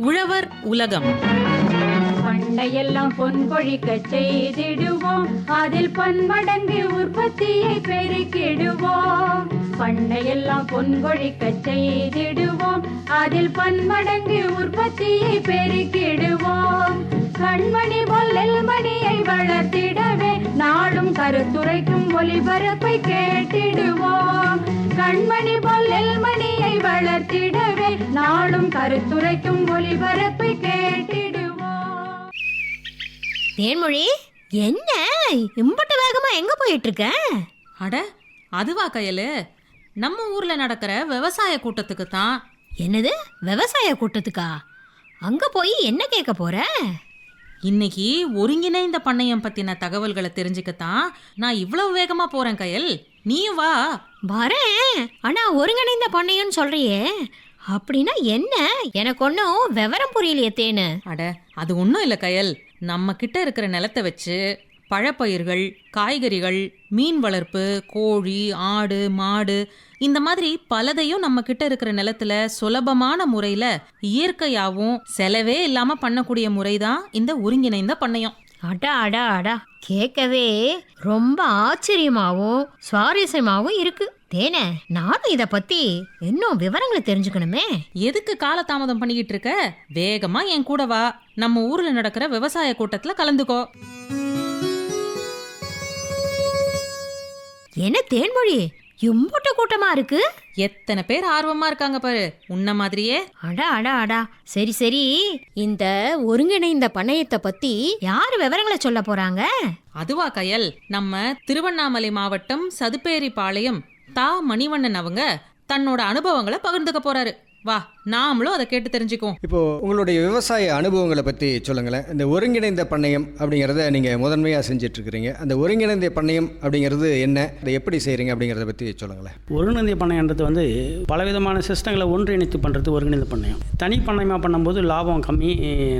உழவர் உலகம். பண்டையெல்லாம் பொன் பொழிக்க செய்திடுவோம். அதில் பன்மடங்கு உற்பத்தியை பெருக்கிடுவோம். பண்ணையெல்லாம் பொன் பொழிக்க செய்திடுவோம். அதில் பன்மடங்கு உற்பத்தியை பெருக்கிடுவோம். கண்மணி பொல்லல் மணியை வளர்த்திடவே நாளும் கருத்துரைக்கும் ஒளிபரப்பை கேட்டிடுவோம். கண்மணி பொல்லல் மணியை வளர்த்திடவே நாளும் கருத்துரைக்கும் ஒளிபரப்பை கேட்டிடுவோம். தேன்மொழி? என்ன? இம்பட்டு வேகமா எங்க போயிட்டு இருக்க அட அதுவா கயலு. நம்ம ஊர்ல நடக்கிற விவசாய கூட்டத்துக்கு தான். என்னது? விவசாய கூட்டத்துக்கா? அங்க போய் என்ன கேட்க போற? இன்னைக்கு ஒருங்கிணைந்த பண்ணையம் பத்தின தகவல்களை தெரிஞ்சுக்கத்தான் நான் இவ்வளவு வேகமா போறேன் கயல். நீயும் வா. வரேன். ஆனா ஒருங்கிணைந்த பண்ணையன்னு சொல்றியே. அப்படின்னா என்ன? எனக்கு ஒன்றும் விவரம் புரியலையே தேனு. அட அது ஒன்றும் இல்லை கயல். நம்ம கிட்ட இருக்கிற நிலத்தை வச்சு பழப்பயிர்கள் காய்கறிகள் மீன் வளர்ப்பு கோழி ஆடு மாடு இந்த மாதிரி பலதையும் நம்ம கிட்ட இருக்கிற நிலத்துல சுலபமான முறையில இயற்கையாகவும் செலவே இல்லாம பண்ணக்கூடிய முறைதான் இந்த ஒருங்கிணைந்த பண்ணையம். அடா அடா அடா. கேட்கவே ரொம்ப ஆச்சரியமாகவும் சுவாரஸ்யமாகவும் இருக்கு. தேனே நானும் இத பத்தி இன்னும் விவரங்களை தெரிஞ்சுக்கணுமே. எதுக்கு காலதாமதம் பண்ணிக்கிட்டு இருக்க? வேகமா என் கூட வா. நம்ம ஊர்ல நடக்கிற விவசாய கூட்டத்துல கலந்துக்கோ. என்ன தேன்மொழி? இம்புட்டு கூட்டமா இருக்கு? எத்தனை பேர் ஆர்வமா இருக்காங்க பாரு. உன்ன மாதிரியே. அடா அடா அடா. சரி சரி. இந்த ஒருங்கிணைந்த பண்ணையத்தை பத்தி யாரு விவரங்களை சொல்ல போறாங்க? அதுவா கயல். நம்ம திருவண்ணாமலை மாவட்டம் சதுப்பேரிபாளையம் தா மணிவண்ணன் அவங்க தன்னோட அனுபவங்களை பகிர்ந்துக்க போறாரு. வா. நாமளும் அதை கேட்டு தெரிஞ்சுக்குவோம். இப்போது உங்களுடைய விவசாய அனுபவங்களை பற்றி சொல்லுங்களேன். இந்த ஒருங்கிணைந்த பண்ணையம் அப்படிங்கிறத நீங்கள் முதன்மையாக செஞ்சிட்ருக்கிறீங்க. அந்த ஒருங்கிணைந்த பண்ணையம் அப்படிங்கிறது என்ன? அதை எப்படி செய்கிறீங்க அப்படிங்கிறத பற்றி சொல்லுங்களேன். ஒருங்கிணைந்த பண்ணையன்றது வந்து பலவிதமான சிஸ்டங்களை ஒன்றிணைத்து பண்ணுறது ஒருங்கிணைந்த பண்ணையம். தனி பண்ணையமாக பண்ணும்போது லாபம் கம்மி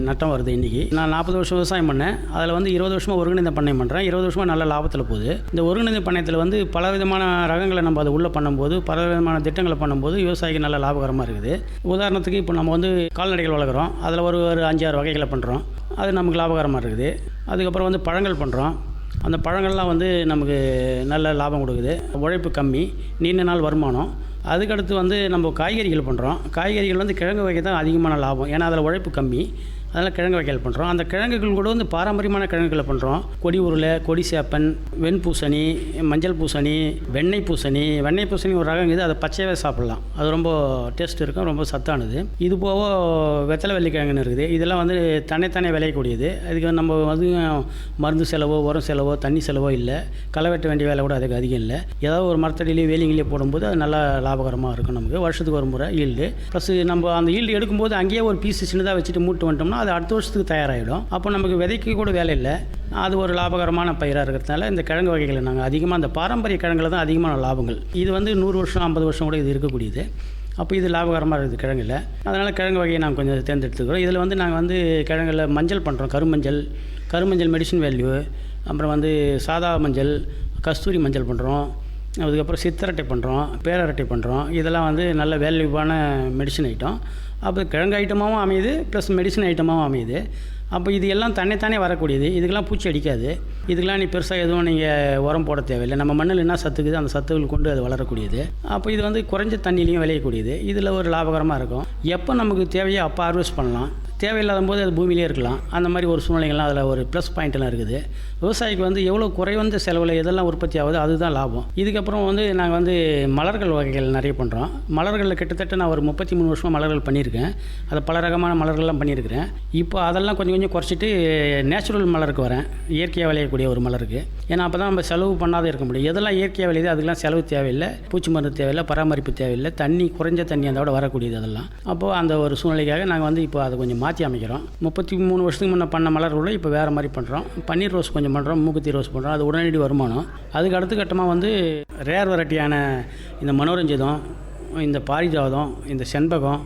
நட்டம் வருது இன்றைக்கி நான் நாற்பது வருஷம் விவசாயம் பண்ணேன். அதில் வந்து இருபது வருஷமாக ஒருங்கிணைந்த பண்ணையம் பண்ணுறேன் இருபது வருஷமாக நல்ல லாபத்தில் போகுது. இந்த ஒருங்கிணைந்த பண்ணையத்தில் வந்து பலவிதமான ரகங்களை நம்ம அதை உள்ளே பண்ணும்போது பலவிதமான திட்டங்களை பண்ணும்போது விவசாயிக்கு நல்ல லாபகரமாக இருக்குது. உதாரணத்துக்கு இப்போ நம்ம வந்து கால்நடைகள் வளர்க்குறோம். அதில் ஒரு ஒரு அஞ்சாறு வகைகளை பண்ணுறோம். அது நமக்கு லாபகரமாக இருக்குது. அதுக்கப்புறம் வந்து பழங்கள் பண்ணுறோம். அந்த பழங்கள்லாம் வந்து நமக்கு நல்ல லாபம் கொடுக்குது. உழைப்பு கம்மி நீண்ட நாள் வருமானம். அதுக்கடுத்து வந்து நம்ம காய்கறிகள் பண்ணுறோம். காய்கறிகள் வந்து கிழங்கு வகை தான் அதிகமான லாபம். ஏன்னா அதில் உழைப்பு கம்மி. அதனால் கிழங்கு வகைகள் பண்ணுறோம் அந்த கிழங்குகள் கூட வந்து பாரம்பரியமான கிழங்குகளை பண்ணுறோம் கொடி உருளை கொடி சேப்பன் வெண்பூசணி மஞ்சள் பூசணி வெண்ணெய் பூசணி. வெண்ணெய் பூசணி ஒரு ரகம் இது அதை பச்சையாகவே சாப்பிட்லாம். அது ரொம்ப டேஸ்ட் இருக்கும் ரொம்ப சத்தானது. இது போக வெத்தலை வெள்ளிக்கிழங்குன்னு இருக்குது. இதெல்லாம் வந்து தன்னைத்தானே விளையக்கூடியது. அதுக்கு நம்ம வந்து மருந்து செலவோ உரம் செலவோ தண்ணி செலவோ இல்லை. களை வெட்ட வேண்டிய வேலை கூட அதுக்கு அதிகம் இல்லை. ஏதாவது ஒரு மரத்தடியிலேயே வேலிங்கிலேயே போடும்போது அது நல்லா லாபகரமாக இருக்கும் நமக்கு. வருஷத்துக்கு ஒரு முறை ஈல்டு ப்ளஸ் நம்ம அந்த ஈல்டு எடுக்கும்போது அங்கேயே ஒரு பீஸ் சின்னதாக வச்சுட்டு மூட்டு வந்துட்டோம்னா அது அடுத்த வருஷத்துக்கு தயாராகிடும். அப்போ நமக்கு விதைக்கு கூட வேலை இல்லை. அது ஒரு லாபகரமான பயிராக இருக்கிறதுனால இந்த கிழங்கு வகைகளை நாங்கள் அதிகமாக அந்த பாரம்பரிய கிழங்குல தான் அதிகமான லாபங்கள். இது வந்து நூறு வருஷம் ஐம்பது வருஷம் கூட இது இருக்கக்கூடியது. அப்போ இது லாபகரமாக இருக்குது கிழங்குல அதனால் கிழங்கு வகையை நாங்கள் கொஞ்சம் தேர்ந்தெடுத்துக்கிறோம். இதில் வந்து நாங்கள் வந்து கிழங்குல மஞ்சள் பண்ணுறோம் கருமஞ்சள் கருமஞ்சள் மெடிசின் வேல்யூ அப்புறம் வந்து சாதா மஞ்சள் கஸ்தூரி மஞ்சள் பண்ணுறோம் அதுக்கப்புறம் சித்தரட்டை பண்ணுறோம் பேரரட்டை பண்ணுறோம். இதெல்லாம் வந்து நல்ல வேல்யூவான மெடிசன் ஐட்டம் அப்போ கிழங்கு ஐட்டமாகவும் அமையுது ப்ளஸ் மெடிசன் ஐட்டமாகவும் அமையுது. அப்போ இது எல்லாம் தன்னைத்தானே வரக்கூடியது. இதுக்கெல்லாம் பூச்சி அடிக்காது. இதுக்கெல்லாம் நீ பெருசாக எதுவும் நீங்கள் உரம் போட தேவையில்லை. நம்ம மண்ணில் என்ன சத்துக்குது அந்த சத்துக்கள் கொண்டு அது வளரக்கூடியது. அப்போ இது வந்து குறைஞ்ச தண்ணியிலையும் விளையக்கூடியது. இதில் ஒரு லாபகரமாக இருக்கும். எப்போ நமக்கு தேவையோ அப்போ ஹார்வெஸ்ட் பண்ணலாம். தேவையில்லாத போது அது பூமியிலே இருக்கலாம். அந்த மாதிரி ஒரு சூழ்நிலைகள்லாம் அதில் ஒரு ப்ளஸ் பாயிண்ட்லாம் இருக்குது. விவசாயிக்கு வந்து எவ்வளோ குறைவந்த செலவில் எதெல்லாம் உற்பத்தி ஆகுது அதுதான் லாபம். இதுக்கப்புறம் வந்து நாங்கள் வந்து மலர்கள் வகைகள் நிறைய பண்ணுறோம் மலர்களில் கிட்டத்தட்ட நான் ஒரு முப்பத்தி மூணு வருஷமாக மலர்கள் பண்ணியிருக்கேன். அதை பல ரகமான மலர்கள்லாம் பண்ணியிருக்கிறேன். இப்போ அதெல்லாம் கொஞ்சம் கொஞ்சம் குறைச்சிட்டு நேச்சுரல் மலருக்கு வரேன். இயற்கையாக விளையக்கூடிய ஒரு மலருக்கு. ஏன்னா அப்போ தான் நம்ம செலவு பண்ணாத இருக்க முடியும். எதெல்லாம் இயற்கையாக விளையுது அதுக்கெல்லாம் செலவு தேவையில்லை. பூச்சி மருந்து தேவையில்லை பராமரிப்பு தேவையில்லை. தண்ணி குறைஞ்ச தண்ணி அதோட வரக்கூடியது அதெல்லாம். அப்போது அந்த ஒரு சூழ்நிலைக்காக நாங்கள் வந்து இப்போ அதை கொஞ்சம் மாற்றி மாற்றி அமைக்கிறோம். முப்பத்தி மூணு வருஷத்துக்கு முன்னே பண்ண மலர்களோட இப்போ வேறு மாதிரி பண்ணுறோம் பன்னீர் ரோஸ் கொஞ்சம் பண்ணுறோம் மூக்குத்தி ரோஸ் பண்ணுறோம் அது உடனடி வருமானம். அதுக்கு அடுத்த கட்டமாக வந்து ரேர் வெரைட்டியான இந்த மனோரஞ்சிதம் இந்த பாரிஜாதம் இந்த செண்பகம்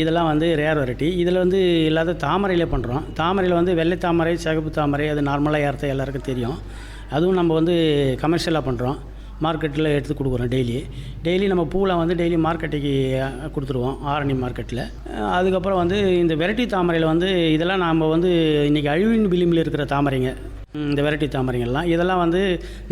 இதெல்லாம் வந்து ரேர் வெரைட்டி. இதில் வந்து இல்லாத தாமரையில் பண்ணுறோம் தாமரையில் வந்து வெள்ளை தாமரை சிகப்பு தாமரை அது நார்மலாக ஏறத்த எல்லாருக்கும் தெரியும். அதுவும் நம்ம வந்து கமர்ஷியலாக பண்ணுறோம் மார்க்கெட்டில் எடுத்து கொடுக்குறோம் டெய்லி. டெய்லி நம்ம பூவெலாம் வந்து டெய்லி மார்க்கெட்டுக்கு கொடுத்துருவோம் ஆரணி மார்க்கெட்டில். அதுக்கப்புறம் வந்து இந்த வெரைட்டி தாமரையில் வந்து இதெல்லாம் நாம் வந்து இன்றைக்கி அழிவின் விளிம்பில் இருக்கிற தாமரைங்க. இந்த வெரைட்டி தாமரைங்கள்லாம். இதெல்லாம் வந்து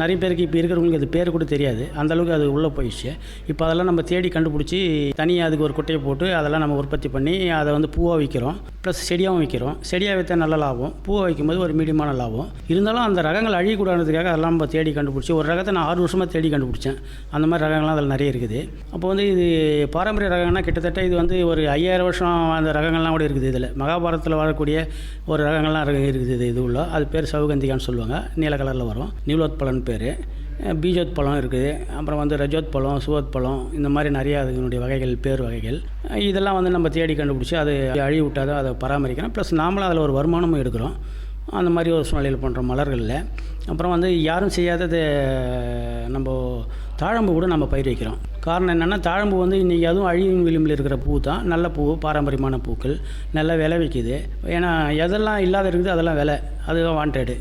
நிறைய பேருக்கு இப்போ இருக்கிறவங்களுக்கு அது பேர் கூட தெரியாது. அந்த அளவுக்கு அது உள்ளே போயிடுச்சு. இப்போ அதெல்லாம் நம்ம தேடி கண்டுபிடிச்சி தனியாக அதுக்கு ஒரு குட்டையை போட்டு அதெல்லாம் நம்ம உற்பத்தி பண்ணி அதை வந்து பூவாக விற்கிறோம் ப்ளஸ் செடியாகவும் விற்கிறோம் செடியாக விற்றா நல்ல லாபம். பூவை வைக்கும்போது ஒரு மீடியமான லாபம். இருந்தாலும் அந்த ரகங்கள் அழியக்கூடாதுக்காக அதெல்லாம் நம்ம தேடி கண்டுபிடிச்சி ஒரு ரகத்தை நான் ஆறு வருஷமாக தேடி கண்டுபிடிச்சேன். அந்த மாதிரி ரகங்கள்லாம் அதில் நிறைய இருக்குது. அப்போ வந்து இது பாரம்பரிய ரகங்கள்னா கிட்டத்தட்ட இது வந்து ஒரு ஐயாயிரம் வருஷம் அந்த ரகங்கள்லாம் கூட இருக்குது இதில். மகாபாரதத்தில் வரக்கூடிய ஒரு ரகங்கள்லாம் இருக்குது இது இது உள்ள. அது பேர் சவுகந்திகான்னு சொல்லுவாங்க. நீல கலரில் வரும். நிவலோத்பலன் பேர். பீஜோத் பழம் இருக்குது. அப்புறம் வந்து ரஜோத் பழம் சுவத் பழம் இந்த மாதிரி நிறையா அதனுடைய வகைகள் பேர் வகைகள். இதெல்லாம் வந்து நம்ம தேடி கண்டுபிடிச்சி அது அழி விட்டாத அதை பராமரிக்கிறோம் ப்ளஸ் நாமளும் அதில் ஒரு வருமானமும் எடுக்கிறோம். அந்த மாதிரி ஒரு சூழ்நிலையில் பண்ணுற மலர்களில். அப்புறம் வந்து யாரும் செய்யாதது நம்ம தாழம்பு கூட நம்ம பயிர் வைக்கிறோம். காரணம் என்னென்னா தாழம்பு வந்து இன்றைக்கி அதுவும் அழியும் விளிம்பில் இருக்கிற பூ தான். நல்ல பூ பாரம்பரியமான பூக்கள். நல்லா விலை விற்கிது ஏன்னா எதெல்லாம் இல்லாத இருக்குது அதெல்லாம் விலை. அதுதான் வாண்டடு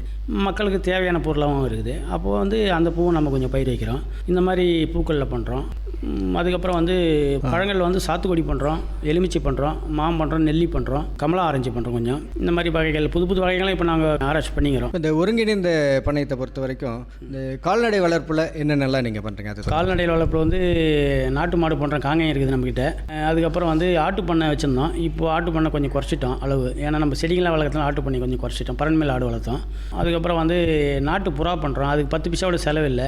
மக்களுக்கு தேவையான பொருளாகவும் இருக்குது. அப்போது வந்து அந்த பூவை நம்ம கொஞ்சம் பயிர் வைக்கிறோம். இந்த மாதிரி பூக்களில் பண்ணுறோம் அதுக்கப்புறம் வந்து பழங்களில் வந்து சாத்துக்குடி பண்ணுறோம் எலுமிச்சை பண்ணுறோம் மாம் பண்ணுறோம் நெல்லி பண்ணுறோம் கமலா ஆரஞ்சு பண்ணுறோம் கொஞ்சம். இந்த மாதிரி வகைகள் புது புது வகைகள்லாம் இப்போ நாங்கள் ஆராய்ச்சி பண்ணிக்கிறோம். இந்த ஒருங்கிணைந்த பண்ணையத்தை பொறுத்த வரைக்கும் இந்த கால்நடை வளர்ப்பில் என்னென்னலாம் நீங்கள் பண்ணுறீங்க அது. கால்நடையில் வளர்ப்பில் வந்து நாட்டு மாடு பண்ணுற காங்காயம் இருக்குது நம்மக்கிட்ட அதுக்கப்புறம் வந்து ஆட்டு பண்ணை வச்சுருந்தோம். இப்போ ஆட்டு பண்ணை கொஞ்சம் குறைச்சிட்டோம் அளவு. ஏன்னா நம்ம செடிகளாக வளர்க்கறதுனால ஆட்டு பண்ணை கொஞ்சம் குறைச்சிட்டோம். பரண்மேல் ஆடு வளர்த்தோம். அதுக்கப்புறம் வந்து நாட்டு புறா பண்ணுறோம் அதுக்கு பத்து பைசாவோட செலவு இல்லை.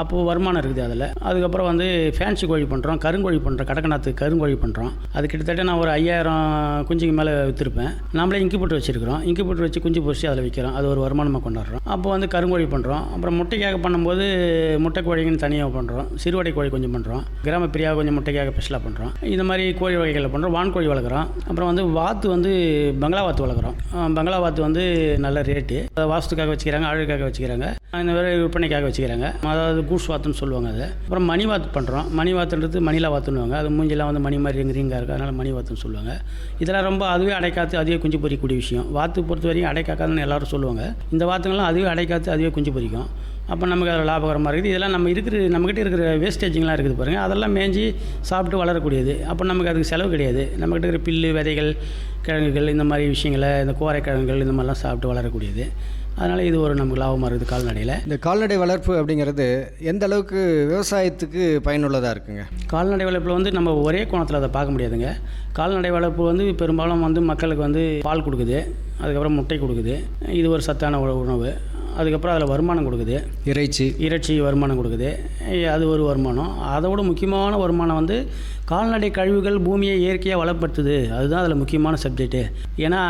அப்போது வருமானம் இருக்குது அதில். அதுக்கப்புறம் வந்து ஃபேன்சி கோழி பண்ணுறோம் கருங்கோழி பண்ணுறோம் கடக்கநாத்து கருங்கோழி பண்ணுறோம் அது கிட்டத்தட்ட நான் ஒரு ஐயாயிரம் குஞ்சுக்கு மேலே விற்றுருப்பேன் நம்மளே போட்டு வச்சுருக்கிறோம். இங்கு போட்டு வச்சு குஞ்சு பொறிச்சு அதில் விற்கிறோம் அது ஒரு வருமானமாக கொண்டாடுறோம். அப்போ வந்து கருங்கோழி பண்ணுறோம் அப்புறம் முட்டைக்காக பண்ணும்போது முட்டை கோழிங்கன்னு தனியாக பண்ணுறோம் சிறுவடை கோழி கொஞ்சம் பண்ணுறோம் கிராம பிரியாக கொஞ்சம் முட்டைக்காக ஸ்பெஷலாக பண்ணுறோம் இந்த மாதிரி கோழி வகைகளை பண்ணுறோம் வான்கோழி வளர்க்குறோம். அப்புறம் வந்து வாத்து வந்து பங்களா வாத்து வளர்க்குறோம். பங்களா வாத்து வந்து நல்ல ரேட்டு வாஸ்துக்காக வச்சுக்கிறாங்க அழகுக்காக வச்சுக்கிறாங்க. இந்த மாதிரி விற்பனைக்காக வச்சுக்கிறாங்க. அதாவது கூஸ் வாத்துன்னு சொல்லுவாங்க அது. அப்புறம் மணி வாத்து பண்ணுறோம் மணி வாத்துன்றது மணிலா வாத்துன்னுவாங்க. அது மூஞ்சிலாம் வந்து மணி மாதிரி ரிங் ரிங்காக இருக்குது அதனால் மணி வாத்துன்னு சொல்லுவாங்க. இதெல்லாம் ரொம்ப அதுவே அடைக்காத்து அதுவே குஞ்சு பொறிக்கக்கூடிய விஷயம். வாத்து பொறுத்த வரைக்கும் அடைக்காக்காதுன்னு எல்லாரும் சொல்லுவாங்க. இந்த வாத்துங்கள்லாம் அதுவே அடைக்காத்து அதுவே குஞ்சு பொறிக்கும். அப்போ நமக்கு அதில் லாபகரமாக இருக்குது. இதெல்லாம் நம்ம இருக்கிற நம்மக்கிட்ட இருக்கிற வேஸ்டேஜிங்லாம் இருக்குது பாருங்கள் அதெல்லாம் மேஞ்சி சாப்பிட்டு வளரக்கூடியது. அப்போ நமக்கு அதுக்கு செலவு கிடையாது. நம்மக்கிட்ட இருக்கிற பில்லு விதைகள் கிழங்குகள் இந்த மாதிரி விஷயங்களை இந்த கோரைக்கிழங்குகள் இந்த மாதிரிலாம் சாப்பிட்டு வளரக்கூடியது. அதனால் இது ஒரு நமக்கு லாபமாக இருக்குது கால்நடையில். இந்த கால்நடை வளர்ப்பு அப்படிங்கிறது எந்த அளவுக்கு விவசாயத்துக்கு பயனுள்ளதாக இருக்குங்க? கால்நடை வளர்ப்பில் வந்து நம்ம ஒரே கோணத்தில் அதை பார்க்க முடியாதுங்க. கால்நடை வளர்ப்பு வந்து பெரும்பாலும் வந்து மக்களுக்கு வந்து பால் கொடுக்குது அதுக்கப்புறம் முட்டை கொடுக்குது. இது ஒரு சத்தான உணவு உணவு. அதுக்கப்புறம் அதில் வருமானம் கொடுக்குது. இறைச்சி. இறைச்சி வருமானம் கொடுக்குது. அது ஒரு வருமானம். அதை விட முக்கியமான வருமானம் வந்து கால்நடை கழிவுகள் பூமியை இயற்கையாக வளப்படுத்துது. அதுதான் அதில் முக்கியமான சப்ஜெக்ட்டு ஏன்னா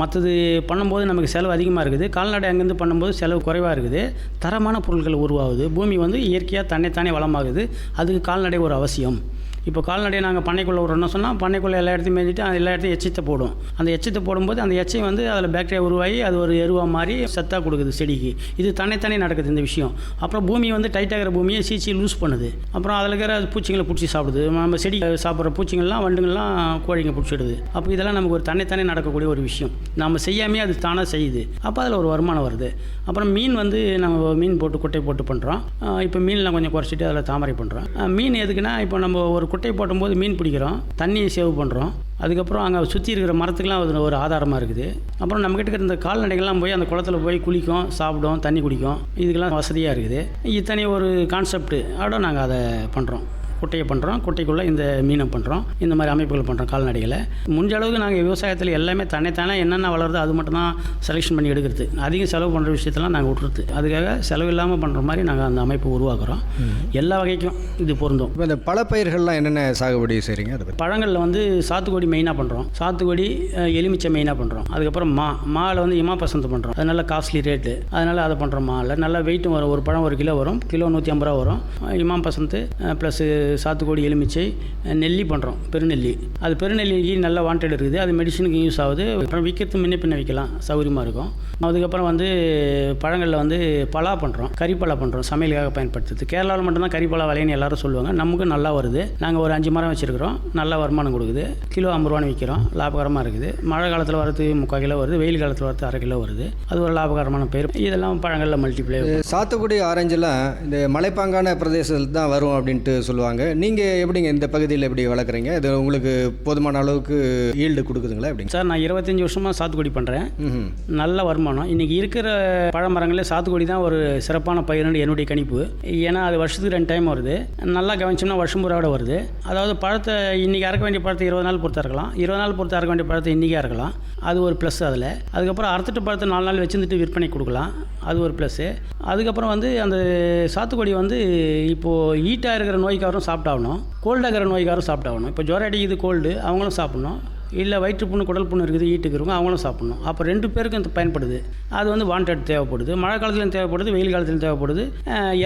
மற்றது பண்ணும்போது நமக்கு செலவு அதிகமாக இருக்குது. கால்நடை அங்கேருந்து பண்ணும்போது செலவு குறைவாக இருக்குது. தரமான பொருட்கள் உருவாகுது. பூமி வந்து இயற்கையாக தன்னைத்தானே வளமாகுது. அதுக்கு கால்நடை ஒரு அவசியம். இப்போ கால்நடையை நாங்கள் பண்ணைக்குள்ளே விட்றோம்னு சொன்னால் பண்ணைக்குள்ளே எல்லா இடத்தையும் மேய்ஞ்சிட்டு அது எல்லா இடத்தையும் எச்சத்தை போடும். அந்த எச்சத்தை போடும்போது அந்த எச்சை வந்து அதில் பேக்டீரியா உருவாகி அது ஒரு எருவாக மாறி சத்தாக கொடுக்குது செடிக்கு. இது தன்னைத்தானே நடக்குது இந்த விஷயம். அப்புறம் பூமி வந்து டைட்டாகிற பூமியை சீச்சி லூஸ் பண்ணுது. அப்புறம் அதில் இருக்கிற பூச்சிங்களை பிடிச்சி சாப்பிடுது. நம்ம செடி சாப்பிட்ற பூச்சிங்கள்லாம் வண்டுங்கள்லாம் கோழிங்க பிடிச்சிடுது. அப்போ இதெல்லாம் நமக்கு ஒரு தன்னைத்தானே நடக்கக்கூடிய ஒரு விஷயம். நம்ம செய்யாமே அது தானாக செய்யுது. அப்போ அதில் ஒரு வருமானம் வருது. அப்புறம் மீன் வந்து நம்ம மீன் போட்டு குட்டை போட்டு பண்ணுறோம் இப்போ மீன்லாம் கொஞ்சம் குறைச்சிட்டு அதில் தாமரை பண்ணுறோம் மீன் எதுக்குன்னா இப்போ நம்ம ஒரு குட்டை போட்டும்போது மீன் பிடிக்கிறோம் தண்ணியை சேவ் பண்ணுறோம் அதுக்கப்புறம் அங்கே சுற்றி இருக்கிற மரத்துக்கெலாம் அது ஒரு ஆதாரமாக இருக்குது. அப்புறம் நம்மக்கிட்ட இருக்கிற இந்த கால்நடைகள்லாம் போய் அந்த குளத்துல போய் குளிக்கும் சாப்பிடும் தண்ணி குடிக்கும். இதுக்கெல்லாம் வசதியாக இருக்குது. இத்தனை ஒரு கான்செப்ட் அதோட நாங்கள் அதை பண்ணுறோம் குட்டையை பண்ணுறோம் குட்டைக்குள்ளே இந்த மீனை பண்ணுறோம் இந்த மாதிரி அமைப்புகள் பண்ணுறோம் கால்நடைகளை. முடிஞ்ச அளவுக்கு நாங்கள் விவசாயத்தில் எல்லாமே தன்னைத்தானே என்னென்ன வளருதோ அது மட்டும் தான் செலெக்ஷன் பண்ணி எடுக்கிறது. அதிகம் செலவு பண்ணுற விஷயத்தெல்லாம் நாங்கள் விட்டுறது. அதுக்காக செலவு இல்லாமல் பண்ணுற மாதிரி நாங்கள் அந்த அமைப்பு உருவாக்குறோம். எல்லா வகைக்கும் இது பொருந்தும். இப்போ இந்த பழப்பயிர்கள்லாம் என்னென்ன சாகுபடி செய்கிறீங்க அதை பழங்களில் வந்து சாத்துக்குடி மெயினாக பண்ணுறோம் சாத்துக்குடி எலுமிச்சை மெயினாக பண்ணுறோம் அதுக்கப்புறம் மா மாவில் வந்து இமா பசந்த் பண்ணுறோம் அது நல்ல காஸ்ட்லி ரேட்டு அதனால் அதை பண்ணுறோம் மாவில் நல்லா வெயிட்டும் வரும். ஒரு பழம் ஒரு கிலோ வரும். கிலோ நூற்றி ஐம்பது ரூபா வரும். இமாம் பசந்த் ப்ளஸ் சாத்துக்குடி எலுமிச்சை நெல்லி பண்ணுறோம் பெருநெல்லி. அது பெருநெல்லிக்கு நல்ல வாண்டட் இருக்குது. அது மெடிசனுக்கு யூஸ் ஆகுது. அப்புறம் விற்கிறது முன்ன பின்ன விற்கலாம் சௌகரியமாக இருக்கும். அதுக்கப்புறம் வந்து பழங்களில் வந்து பலா பண்ணுறோம் கறிப்பலா பண்ணுறோம் சமையலுக்காக பயன்படுத்துறது. கேரளாவில் மட்டும்தான் கறிப்பலா விலைன்னு எல்லாரும் சொல்லுவாங்க. நமக்கு நல்லா வருது. நாங்கள் ஒரு அஞ்சு மரம் வச்சுருக்கிறோம். நல்ல வருமானம் கொடுக்குது. கிலோ ஐம்பது ரூபான்னு விற்கிறோம் லாபகரமாக இருக்குது. மழை காலத்தில் வரது முக்கால் கிலோ வருது. வெயில் காலத்தில் வரது அரை கிலோ வருது. அது ஒரு லாபகரமான பேர். இதெல்லாம் பழங்களில் மல்டிப்ளை சாத்துக்குடி ஆரஞ்செல்லாம் இந்த மலைப்பாங்கான பிரதேசத்தில் தான் வரும் அப்படின்ட்டு சொல்லுவாங்க. நீங்கள் எப்படிங்க இந்த பகுதியில் எப்படி வளர்க்குறீங்க? இது உங்களுக்கு போதுமான அளவுக்கு ஈல்டு கொடுக்குதுங்களா எப்படிங்க சார் நான் இருபத்தஞ்சி வருஷமாக சாத்துக்குடி பண்ணுறேன் நல்ல வருமானம். இன்றைக்கி இருக்கிற பழமரங்களே சாத்துக்குடி தான் ஒரு சிறப்பான பயிர்னு என்னுடைய கணிப்பு. ஏன்னா அது வருஷத்துக்கு ரெண்டு டைம் வருது. நல்லா கவனிச்சோம்னா வருஷம் பூராவோட வருது. அதாவது பழத்தை இன்றைக்கி அறக்க வேண்டிய பழத்தை இருபது நாள் பொறுத்தா இருக்கலாம். இருபது நாள் பொறுத்து அறக்க வேண்டிய பழத்தை இன்றைக்கே இருக்கலாம் அது ஒரு ப்ளஸ் அதில். அதுக்கப்புறம் அறுத்துட்டு பழத்தை நாலு நாள் வச்சுருந்துட்டு விற்பனை கொடுக்கலாம். அது ஒரு ப்ளஸ்ஸு அதுக்கப்புறம் வந்து அந்த சாத்துக்குடி வந்து இப்போது ஹீட்டாக இருக்கிற நோய்க்காரரும் சாப்பிட்டாகணும். கோல்டாகிற நோய்க்காரும் சாப்பிட்டாகணும். இப்போ ஜுரம் அடிக்குது கோல்டு அவங்களும் சாப்பிட்ணும். இல்லை வயிற்று புண்ணு குடல் புண்ணு இருக்குது ஈட்டுக்கு இருக்கும் அவங்களும் சாப்பிட்ணும். அப்போ ரெண்டு பேருக்கும் இது பயன்படுது. அது வந்து வாண்டட் தேவைப்படுது. மழை காலத்துலையும் தேவைப்படுது வெயில் காலத்துலையும் தேவைப்படுது.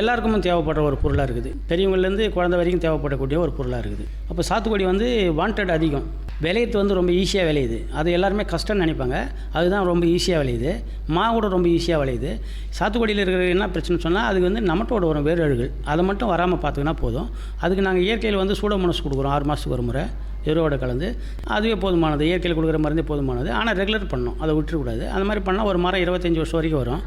எல்லாருக்குமே தேவைப்படுற ஒரு பொருளாக இருக்குது. பெரியவங்கலேருந்து குழந்தை வரைக்கும் தேவைப்படக்கூடிய ஒரு பொருளாக இருக்குது. அப்போ சாத்துக்குடி வந்து வாண்டட் அதிகம். விளையிறது வந்து ரொம்ப ஈஸியாக விளையுது. அது எல்லாருமே கஷ்டம்னு நினைப்பாங்க. அதுதான் ரொம்ப ஈஸியாக விளையுது. மா கூட ரொம்ப ஈஸியாக விளையுது. சாத்துக்குடியில் இருக்கிற என்ன பிரச்சனை சொன்னால் அதுக்கு வந்து நமட்டோட வரும் வேரழுகள் அதை மட்டும் வராமல் பார்த்துக்கினா போதும். அதுக்கு நாங்கள் இயற்கையில் வந்து சூடோமோனஸ் கொடுக்குறோம். ஆறு மாதத்துக்கு ஒரு முறை. எருவோட கலந்து. அதுவே போதுமானது. இயற்கையில் கொடுக்குற மருந்தே போதுமானது. ஆனால் ரெகுலர் பண்ணணும். அதை விட்டுறக்கூடாது அந்த மாதிரி பண்ணால் ஒரு மரம் இருபத்தஞ்சி வருஷம் வரைக்கும் வரும்.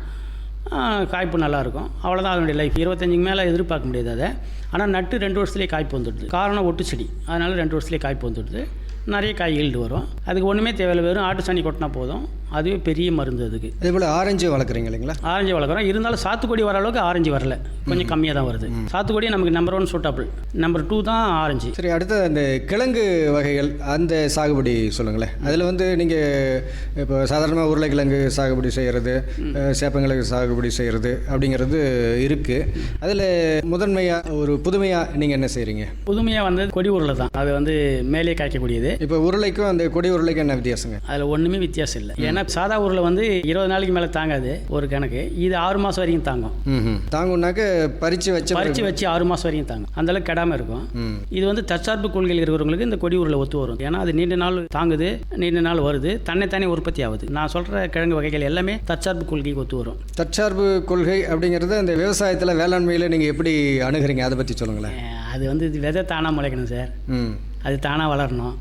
காய்ப்பு நல்லாயிருக்கும் அவ்வளோதான் அதனுடைய லைஃப் இருபத்தஞ்சுக்கு மேலே எதிர்பார்க்க முடியாது அதை. ஆனால் நட்டு ரெண்டு வருஷத்துலேயே காய்ப்பு வந்துடுது. காரணம் ஒட்டு செடி. அதனால் ரெண்டு வருஷத்துலேயே காய்ப்பு வந்துடுது. நிறைய காய் ஈல்டு வரும். அதுக்கு ஒன்றுமே தேவையில்லை. வெறும் ஆட்டு சாணி கொட்டினா போதும். அதுவே பெரிய மருந்து அதுக்கு. அதே போல் ஆரஞ்சு வளர்க்குறீங்க இல்லைங்களா? ஆரஞ்சு வளர்க்குறோம். இருந்தாலும் சாத்துக்குடி வர அளவுக்கு ஆரஞ்சு வரல. கொஞ்சம் கம்மியாக தான் வருது. சாத்துக்குடி நமக்கு number one suitable number two தான் ஆரஞ்சு. சரி அடுத்து அந்த கிழங்கு வகைகள் அந்த சாகுபடி சொல்லுங்களேன். அதில் வந்து நீங்கள் இப்போ சாதாரணமாக உருளைக்கிழங்கு சாகுபடி செய்கிறது சேப்பங்கிழங்கு சாகுபடி செய்கிறது அப்படிங்கிறது இருக்குது அதில் முதன்மையாக ஒரு புதுமையாக நீங்கள் என்ன செய்கிறீங்க புதுமையாக வந்து கொடி உருளை தான். அது வந்து மேலே காய்க்கக்கூடியது. இப்போ உருளைக்கும் அந்த கொடி உருளைக்கும் என்ன வித்தியாசங்க? அதில் ஒன்றுமே வித்தியாசம் இல்லை. ஏன்னா சாதா உருளை வந்து இருபது நாளைக்கு மேலே தாங்காது ஒரு கணக்கு. இது ஆறு மாதம் வரைக்கும் தாங்கும். ம் தாங்குனாக்க பறித்து வச்ச பறித்து வச்சு ஆறு மாதம் வரைக்கும் தாங்கும். அந்த அளவுக்கு கெடாமல் இருக்கும். இது வந்து தற்சார்பு கொள்கையில் இருக்கிறவங்களுக்கு இந்த கொடி உருளை ஒத்து வரும். ஏன்னா அது நீண்ட நாள் தாங்குது நீண்ட நாள் வருது தன்னைத்தானே உற்பத்தி ஆகுது. நான் சொல்கிற கிழங்கு வகைகள் எல்லாமே தற்சார்பு கொள்கைக்கு ஒத்து வரும். தற்சார்பு கொள்கை அப்படிங்கிறது அந்த விவசாயத்தில் வேளாண்மையில் நீங்கள் எப்படி அணுகுறீங்க? அதை பற்றி சொல்லுங்களேன். அது வந்து விதை தானாக முளைக்கணும் சார். அது தானாக வளரணும்.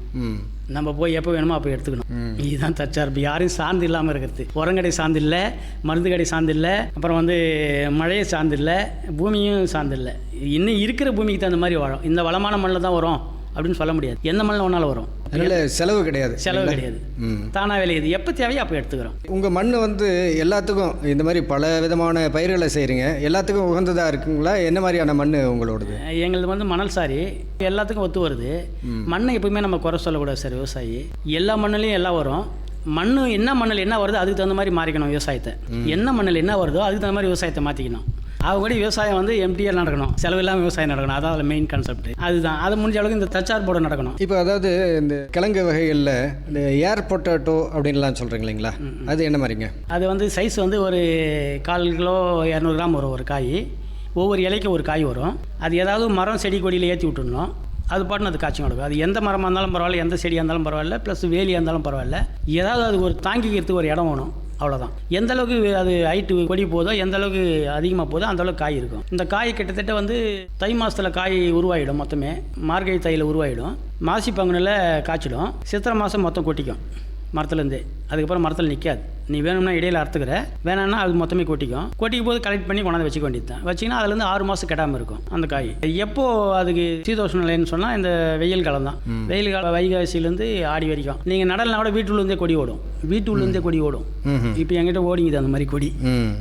நம்ம போய் எப்போ வேணுமோ அப்போ எடுத்துக்கணும். இதுதான் தற்சார்பு. யாரையும் சார்ந்து இல்லாமல் இருக்கிறது. உரங்கடை சார்ந்து இல்லை மருந்து கடை சார்ந்து இல்லை அப்புறம் வந்து மழையை சார்ந்து இல்லை பூமியும் சார்ந்து இல்லை. இன்னும் இருக்கிற பூமிக்கு தகுந்த மாதிரி வாழும். இந்த வளமான மண்ணில் தான் வரும். அப்படின்னு சொல்ல முடியாது. எந்த மண்ணில் ஒன்றாலும் வரும். அதனால் செலவு கிடையாது. செலவு கிடையாது. தானாக விளையுது. எப்போ தேவையோ அப்போ எடுத்துக்கிறோம். உங்கள் மண் வந்து எல்லாத்துக்கும் இந்த மாதிரி பல விதமான பயிர்களை செய்கிறீங்க எல்லாத்துக்கும் உகந்ததாக இருக்குங்களா? என்ன மாதிரியான மண் உங்களோடது? எங்களுது வந்து மணல் சாரி எல்லாத்துக்கும் ஒத்து வருது. மண்ணை எப்பவுமே நம்ம குறை சொல்லக்கூடாது சார் விவசாயி. எல்லா மண்ணுலையும் எல்லாம் வரும். மண்ணு என்ன மண்ணில் என்ன வருதோ அதுக்கு தகுந்த மாதிரி மாறிக்கணும் விவசாயத்தை. என்ன மண்ணில் என்ன வருதோ அதுக்கு தகுந்த மாதிரி விவசாயத்தை மாற்றிக்கணும் அவங்க விவசாயம் வந்து எம்டிஆர் நடக்கணும். செலவு இல்லாமல் விவசாயம் நடக்கணும். அதான் அதில் மெயின் கான்செப்ட் அதுதான். அது முடிஞ்ச அளவுக்கு இந்த தற்சார்போட நடக்கணும். இப்போ அதாவது இந்த கிழங்கு வகைகளில் இந்த ஏர் பொட்டேட்டோ அப்படின்லாம் சொல்கிறீங்க இல்லைங்களா? அது என்ன மாதிரிங்க? அது வந்து சைஸ் வந்து ஒரு கால் கிலோ இரநூறு கிராம் வரும் ஒரு காய். ஒவ்வொரு இலைக்கும் ஒரு காய் வரும். அது ஏதாவது மரம் செடி கொடியில் ஏற்றி விட்டுடணும். அது பாட்டுன்னு அது காய்ச்சி கொடுக்கும். அது எந்த மரமாக இருந்தாலும் பரவாயில்ல எந்த செடியாக இருந்தாலும் பரவாயில்ல ப்ளஸ் வேலியாக இருந்தாலும் பரவாயில்ல. ஏதாவது அது ஒரு தாங்கிக்கிறதுக்கு ஒரு இடம் வேணும். அவ்வளோதான் எந்த அளவுக்கு அது ஹைட்டு கொடி போதோ எந்த அளவுக்கு அதிகமாக போதோ அந்த அளவுக்கு காய் இருக்கும். இந்த காய் கிட்டத்தட்ட வந்து தை மாதத்தில் காய் உருவாயிடும் மொத்தமே. மார்கழி தையில் உருவாயிடும். மாசி பங்குனில் காய்ச்சிடும். சித்திரை மாதம் மொத்தம் கொட்டிக்கும். மரத்துலேருந்தே. அதுக்கப்புறம் மரத்தில் நிற்காது நீ வேணும்னா இடையில அறுத்துக்கிற. வேணாம்னா அது மொத்தமே கொட்டிக்கும். கொட்டிக்கும் போது கலெக்ட் பண்ணி கொண்டாந்து வச்சுக்க வேண்டியது தான் வச்சிங்கன்னா அதுலேருந்து ஆறு மாதம் கெடாமல் இருக்கும் அந்த காய். எப்போ அதுக்கு சீதோஷ நிலைன்னு சொன்னால் இந்த வெயில் காலம் தான் வெயில் காலம் வைகாசிலேருந்து ஆடி வரைக்கும். நீங்கள் நடலாம் கூட வீட்டுள்ளேருந்தே கொடி ஓடும். வீட்டுள்ளேருந்தே கொடி ஓடும். இப்போ என்கிட்ட ஓடிங்குது அந்த மாதிரி கொடி.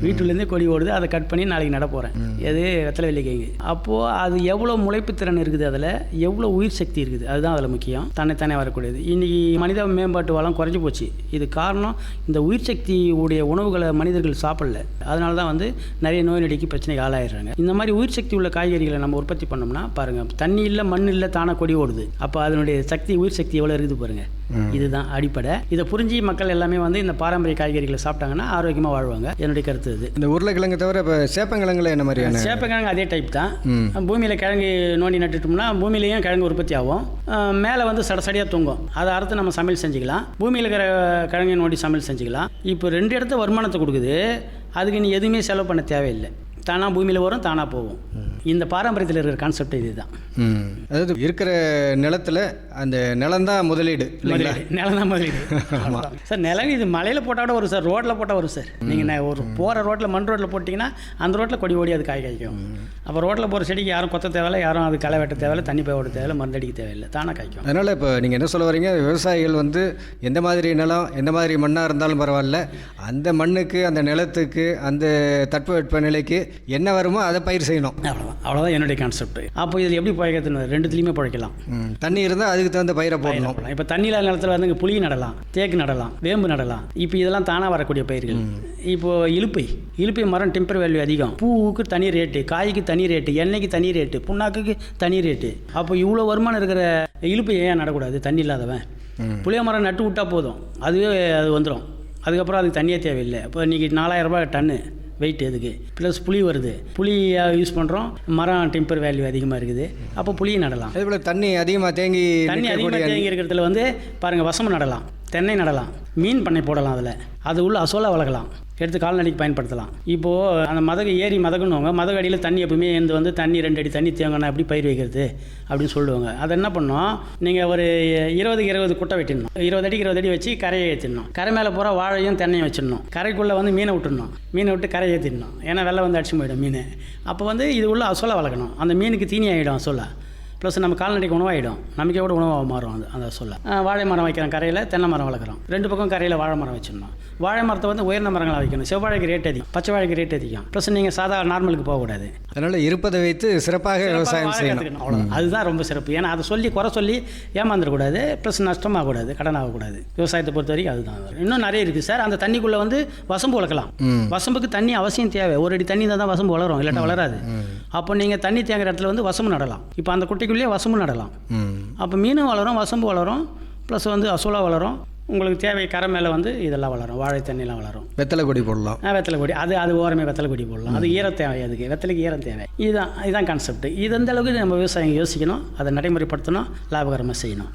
வீட்டுலேருந்தே கொடி ஓடுது. அதை கட் பண்ணி நாளைக்கு நட போகிறேன் எது வெத்தலை வெள்ளிக்கைங்க அப்போது அது எவ்வளோ முளைப்பு திறன் இருக்குது அதில்? எவ்வளோ உயிர் சக்தி இருக்குது? அதுதான் அதில் முக்கியம். தன்னைத்தானே வரக்கூடியது. இன்றைக்கி மனித மேம்பாட்டு வளம் குறைஞ்சி குறைஞ்சி போச்சு. இது காரணம் இந்த உயிர் சக்தி உடைய உணவுகளை மனிதர்கள் சாப்பிடல. அதனால தான் வந்து நிறைய நோய் நொடிக்கு பிரச்சனைக்கு ஆளாயிடுறாங்க. இந்த மாதிரி உயிர் சக்தி உள்ள காய்கறிகளை நம்ம உற்பத்தி பண்ணோம்னா பாருங்கள் தண்ணி இல்லை மண் இல்லை தானாக கொடி ஓடுது. அப்போ அதனுடைய சக்தி உயிர் சக்தி எவ்வளோ இருக்குது பாருங்கள் இதுதான் அடிப்படை. இதை புரிஞ்சு மக்கள் எல்லாமே வந்து இந்த பாரம்பரிய காய்கறிகளை சாப்பிட்டாங்கன்னா ஆரோக்கியமாக வாழ்வாங்க. என்னுடைய கருத்து இது. இந்த உருளைக்கிழங்கு தவிர இப்போ சேப்பங்கிழங்குல என்ன மாதிரியான சேப்பக்கிழங்கு அதே டைப் தான். பூமியில் கிழங்கு நோண்டி நட்டுட்டோம்னா பூமியிலையும் கிழங்கு உற்பத்தி ஆகும். மேலே வந்து சடசடியாக தூங்கும். அதை அறுத்து நம்ம சமையல் செஞ்சுக்கலாம். பூமியில் இருக்கிற கிழங்கு நோண்டி சமையல் செஞ்சுக்கலாம். இப்போ ரெண்டு இடத்த வருமானத்தை கொடுக்குது. அதுக்கு நீ எதுவுமே செலவு பண்ண தேவையில்லை. தானாக பூமியில் வரும் தானாக போகும். இந்த பாரம்பரியத்தில் இருக்கிற கான்செப்ட் இதுதான். ம். அதாவது இருக்கிற நிலத்துல அந்த நிலம்தான் முதலீடு நிலம் தான் முதலீடு. சார் நிலம் இது மலையில் போட்டால் கூட வரும் சார். ரோட்டில் போட்டால் வரும் சார். நீங்கள் ஒரு போகிற ரோட்டில் மண் ரோட்டில் போட்டிங்கன்னா அந்த ரோட்டில் கொடி ஓடி அது காய் காய்க்கும். அப்போ ரோட்டில் போகிற செடிக்கு யாரும் கொத்த தேவையில்ல யாரும் அது களை வெட்ட தேவையில்ல தண்ணி போய் ஓட தேவையில்ல மருந்தடிக்க தேவையில்லை. தானாக காய்க்கும். அதனால் இப்போ நீங்கள் என்ன சொல்ல வரீங்க? விவசாயிகள் வந்து எந்த மாதிரி நிலம் எந்த மாதிரி மண்ணாக இருந்தாலும் பரவாயில்ல. அந்த மண்ணுக்கு அந்த நிலத்துக்கு அந்த தட்பவெட்ப நிலைக்கு என்ன வருமோ அதை பயிர் செய்யணும். அவ்வளோதான் அவ்வளோதான் என்னுடைய கான்செப்ட் அப்போ இதில் எப்படி பிழைக்கிறதுன்னு ரெண்டுத்துலேயுமே பிழைக்கலாம். தண்ணி இருந்தால் அதுக்கு தகுந்த பயிரை போடணும். இப்போ தண்ணி இல்லாத நிலத்தில் வந்து புளி நடலாம் தேக்கு நடலாம் வேம்பு நடலாம். இப்போ இதெல்லாம் தானாக வரக்கூடிய பயிர்கள். இப்போ இலுப்பை இலுப்பை மரம் டெம்பர் வேல்யூ அதிகம். பூவுக்கு தனி ரேட்டு காய்க்கு தனி ரேட்டு எண்ணெய்க்கு தனி ரேட்டு புண்ணாக்குக்கு தனி ரேட்டு அப்போ இவ்வளோ வருமானம் இருக்கிற இலுப்பை ஏன் நடக்கூடாது? தண்ணி இல்லாதவன். புளிய மரம் நட்டு விட்டா போதும். அதுவே அது வந்துடும் அதுக்கப்புறம் அதுக்கு தண்ணியே தேவையில்லை. இப்போ இன்றைக்கி நாலாயிரம் ரூபாய் டன்னு வெயிட் எதுக்கு? ப்ளஸ் புளி வருது. புளி யூஸ் பண்ணுறோம் மரம் டெம்பர் வேல்யூ அதிகமாக இருக்குது. அப்போ புளியை நடலாம். அதே போல் தண்ணி அதிகமாக தேங்கி தண்ணி அதிகமாக தேங்கி இருக்கிறதுல வந்து பாருங்கள் வசம்பு நடலாம். தென்னை நடலாம். மீன் பண்ணை போடலாம் அதில். அது உள்ள அசோலா வளர்க்கலாம். எடுத்து கால்நடைக்கு பயன்படுத்தலாம். இப்போது அந்த மதகு ஏரி மதகுன்னுவாங்க மதகு அடியில் தண்ணி எப்பவுமே இருந்து வந்து தண்ணி ரெண்டு அடி தண்ணி தேங்கணும் எப்படி பயிர் வைக்கிறது அப்படின்னு சொல்லுவாங்க. அதை என்ன பண்ணோம்? நீங்கள் ஒரு இருபதுக்கு இருபது குட்டை வெட்டிடணும். இருபது அடிக்கு இருபது அடி வச்சு கரையை ஏற்றிடணும் கரை மேலே பூரா வாழையும் தென்னையும் வச்சிடணும். கரைக்குள்ளே வந்து மீனை விட்டுடணும். மீனை விட்டு கரை ஏற்றிடணும் ஏன்னா வெள்ளம் வந்து அடிச்சு போயிடும் மீன். அப்போ வந்து இது உள்ள அசோலை வளர்க்கணும். அந்த மீனுக்கு தீனி ஆகிடும் அசோலை. ப்ளஸ் நம்ம கால்நடைக்கு உணவாயிடும். நமக்கே கூட உணவாக மாறும் அது அந்த சொல்ல. வாழை மரம் வைக்கிறோம் கரையில் தென்னை மரம் வளர்க்குறோம். ரெண்டு பக்கம் கரையில் வாழை மரம் வச்சிடணும். வாழை மரத்தை வந்து உயர்ந்த மரங்களாக வைக்கணும். செவ்வாழைக்கு ரேட் அதிகம் பச்சை வாழைக்கு ரேட் அதிகம். ப்ளஸ் நீங்கள் சாதா நார்மலுக்கு போகக்கூடாது. அதனால் இருப்பதை வைத்து சிறப்பாக விவசாயம் செய்யணும். அதுதான் ரொம்ப சிறப்பு. ஏன்னா அதை சொல்லி குறை சொல்லி ஏமாந்துடக்கூடாது. ப்ளஸ் நஷ்டமாகக்கூடாது. கடன் ஆகக்கூடாது விவசாயத்தை பொறுத்த வரைக்கும் அதுதான். இன்னும் நிறைய இருக்குது சார் அந்த தண்ணிக்குள்ளே வந்து வசம்பு வளர்க்கலாம். வசம்புக்கு தண்ணி அவசியம் தேவை. ஒரு அடி தண்ணி தான் வசம்பு வளரும். இல்லாட்டா வளராது. அப்போ நீங்கள் தண்ணி தேங்குற இடத்துல வந்து வசம்பு நடலாம். இப்போ அந்த குட்டைக்குள்ளேயே வசம்பு நடலாம். அப்போ மீனும் வளரும் வசம்பு வளரும் ப்ளஸ் வந்து அசோலா வளரும். உங்களுக்கு தேவை கரை மேலே வந்து இதெல்லாம் வளரும் வாழை தண்ணிலாம் வளரும். வெத்தலை கொடி போடலாம். ஆ, வெத்தலை கொடி. அது அது ஓரமே வெத்தலை கொடி போடலாம். அது ஈரம் தேவை அதுக்கு வெத்தலைக்கு ஈரம் தேவை. இதுதான் இதுதான் கான்செப்ட் இது எந்த அளவுக்கு நம்ம விவசாயம் யோசிக்கணும் அதை நடைமுறைப்படுத்தணும் லாபகரமாக செய்யணும்.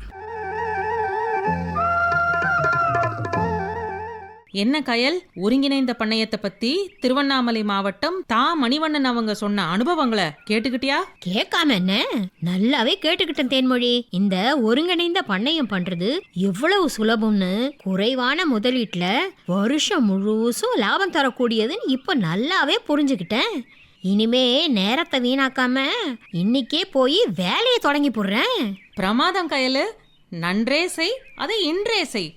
என்ன கயல்? ஒருங்கிணைந்த பண்ணையத்தை பத்தி திருவண்ணாமலை மாவட்டம் தா. மணிவண்ணன் அவங்க சொன்ன அனுபவங்களை கேட்டுக்கிட்டியா? கேட்காம என்ன? நல்லாவே கேட்டுக்கிட்டேன் தேன்மொழி. இந்த ஒருங்கிணைந்த பண்ணையம் பண்றது எவ்வளவு சுலபம்னு குறைவான முதலீட்டுல வருஷம் முழுசும் லாபம் தரக்கூடியதுன்னு இப்ப நல்லாவே புரிஞ்சுக்கிட்டேன். இனிமே நேரத்தை வீணாக்காம இன்னைக்கே போய் வேலையை தொடங்கி போடுறேன். பிரமாதம் கயலு. நன்றே செய் அதை இன்றே செய்.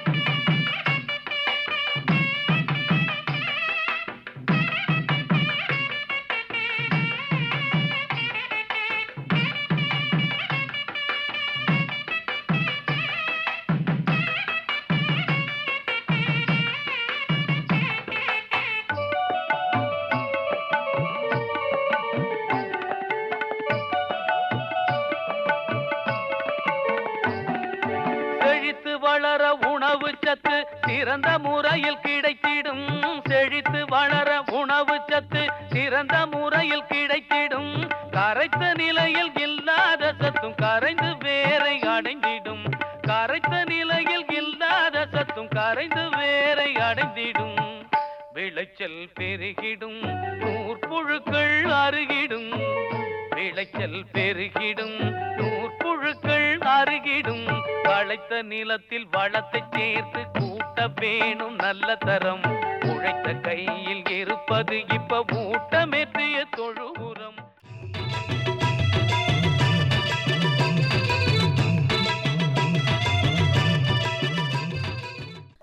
சிறந்த முறையில் கிடைத்திடும் செழித்து வளர உணவு சத்து சிறந்த முறையில் கிடைத்திடும். கரைத்த நிலையில் இல்லாத சத்தும் கரைந்து வேரை அடைந்திடும். கரைத்த நிலையில் இல்லாத சத்தும் கரைந்து வேரை அடைந்திடும். விளைச்சல் பெருகிடும் நூற்புழுக்கள் அருகிடும். விளைச்சல் பெருகிடும். நூற்புழுக்கள் அருகிடும். வளைத்த நிலத்தில் வளத்தை சேர்த்து கூட்ட வேணும் நல்ல தரம். உழைத்த கையில் இருப்பது இப்ப ஊட்டமேற்றிய தொழு உரம்